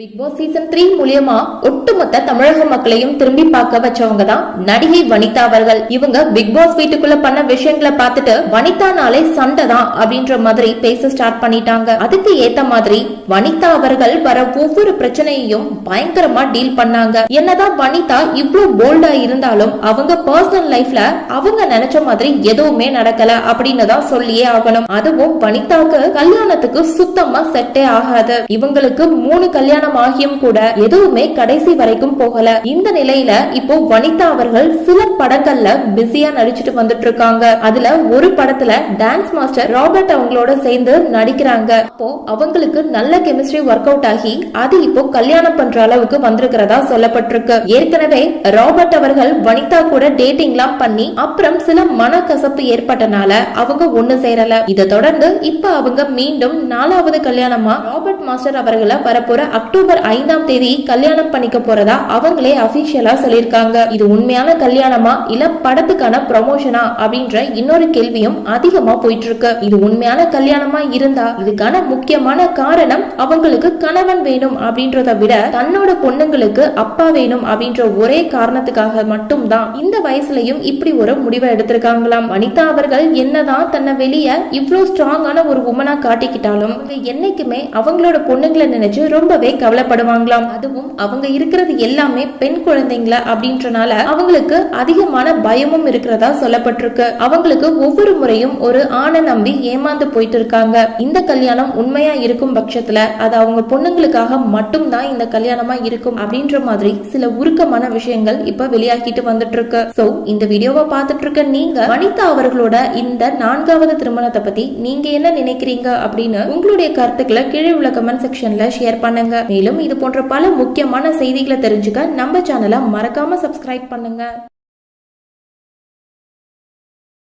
Big Boss season three மூலியமா ஒட்டுமொத்த தமிழக மக்களையும் திரும்பி பார்க்க வச்சவங்க தான் நடிகை வனிதா அவர்கள். இவங்க பிக் பாஸ் வீட்டுக்குள்ள பண்ண விஷயங்களை பார்த்துட்டு வனிதானாலே சண்டை தான் அப்படின்ற மாதிரி பேச ஸ்டார்ட் பண்ணிட்டாங்க. அதுக்கு ஏத்த மாதிரி வனிதா அவர்கள் வர ஒவ்வொரு பிரச்சனையையும் பயங்கரமா டீல் பண்ணாங்க. என்னதான் வனிதா இவ்வளவு போல்டா இருந்தாலும் அவங்க பர்சனல் லைஃப்ல அவங்க நினைச்ச மாதிரி எதுவுமே நடக்கல அப்படின்னு தான் சொல்லியே ஆகணும். அதுவும் வனிதாக்கு கல்யாணத்துக்கு சுத்தமா செட்டே ஆகாது. இவங்களுக்கு மூணு கல்யாணம் ஆகியும் கூட எதுவுமே கடைசி வரைக்கும் போகல. இந்த நிலையில இப்போ வனிதா அவர்கள் சில படங்கள்ல பிஸியா நடிச்சிட்டு வந்துட்டு இருக்காங்க அதுல ஒரு படத்துல டான்ஸ் மாஸ்டர் ராபர்ட் அவங்களோட சேர்ந்து நடிக்கிறாங்க. அப்போ அவங்களுக்கு நல்ல கெமிஸ்ட்ரி ஒர்க் அவுட் ஆகி அது இப்போ கல்யாணம் பண்ற அளவுக்கு வந்திருக்கிறதா சொல்லப்பட்டிருக்கு. ஏற்கனவே ராபர்ட் அவர்கள் வனிதா கூட டேட்டிங்லாம் பண்ணி அப்புறம் சில மனக்கசப்பு ஏற்பட்டனால அவங்க ஒண்ணு சேரல. இதை தொடர்ந்து இப்ப அவங்க மீண்டும் நாலாவது கல்யாணமா ராபர்ட் மாஸ்டர் அவர்களை வரப்போற அக்டோபர் ஐந்தாம் தேதி கல்யாணம் பண்ணிக்க போறதா அவங்களே அபிஷியலா சொல்லியிருக்காங்க. இது உண்மையான கல்யாணமா? இல்ல படத்துக்கான ப்ரமோஷனா அப்படின்ற இன்னொரு கேள்வியும் அதிகமா போயிட்டு இருக்கு இது உண்மையான கல்யாணமா இருந்தா இதுக்கான முக்கியமான காரணம் அவங்களுக்கு கணவன் வேணும் அப்படின்றத விட தன்னோட பொண்ணுங்களுக்கு அப்பா வேணும் அப்படின்ற ஒரே காரணத்துக்காக மட்டும்தான் இந்த வயசுலயும் இப்படி ஒரு முடிவை எடுத்திருக்காங்களாம். வனிதா அவர்கள் என்னதான் தன்னை வெளிய இவ்வளவு ஸ்ட்ராங்கான ஒரு உமனா காட்டிக்கிட்டாலும் என்னைக்குமே அவங்களோட பொண்ணுங்களை நினைச்சு ரொம்பவே கவலைப்படுவாங்களாம். அதுவும் அவங்க இருக்கிறது எல்லாமே பெண் குழந்தைங்கள அப்படின்றனால அவங்களுக்கு அதிகமான பயமும் இருக்கிறதா சொல்லப்பட்டிருக்கு. அவங்களுக்கு ஒவ்வொரு முறையும் ஒரு ஆணை நம்பி ஏமாந்து போயிட்டு இருக்காங்க இந்த கல்யாணம் உண்மையா இருக்கும் பட்சத்துல அது அவங்க பொண்ணுங்களுக்காக மட்டும்தான் இந்த கல்யாணமா இருக்கும் அப்படின்ற மாதிரி சில உருக்கமான விஷயங்கள் இப்ப வெளியாகிட்டு வந்துட்டு இருக்கு சோ இந்த வீடியோவை பார்த்துட்டு இருக்க நீங்க வனிதா அவர்களோட இந்த நான்காவது திருமணத்தை பத்தி நீங்க என்ன நினைக்கிறீங்க அப்படின்னு உங்களுடைய கருத்துக்களை கீழே உள்ள கமெண்ட் செக்ஷன்ல ஷேர் பண்ணுங்க. மேலும் இது போன்ற பல முக்கியமான செய்திகளை தெரிஞ்சுக்க நம்ம சேனலை மறக்காம சப்ஸ்கிரைப் பண்ணுங்க.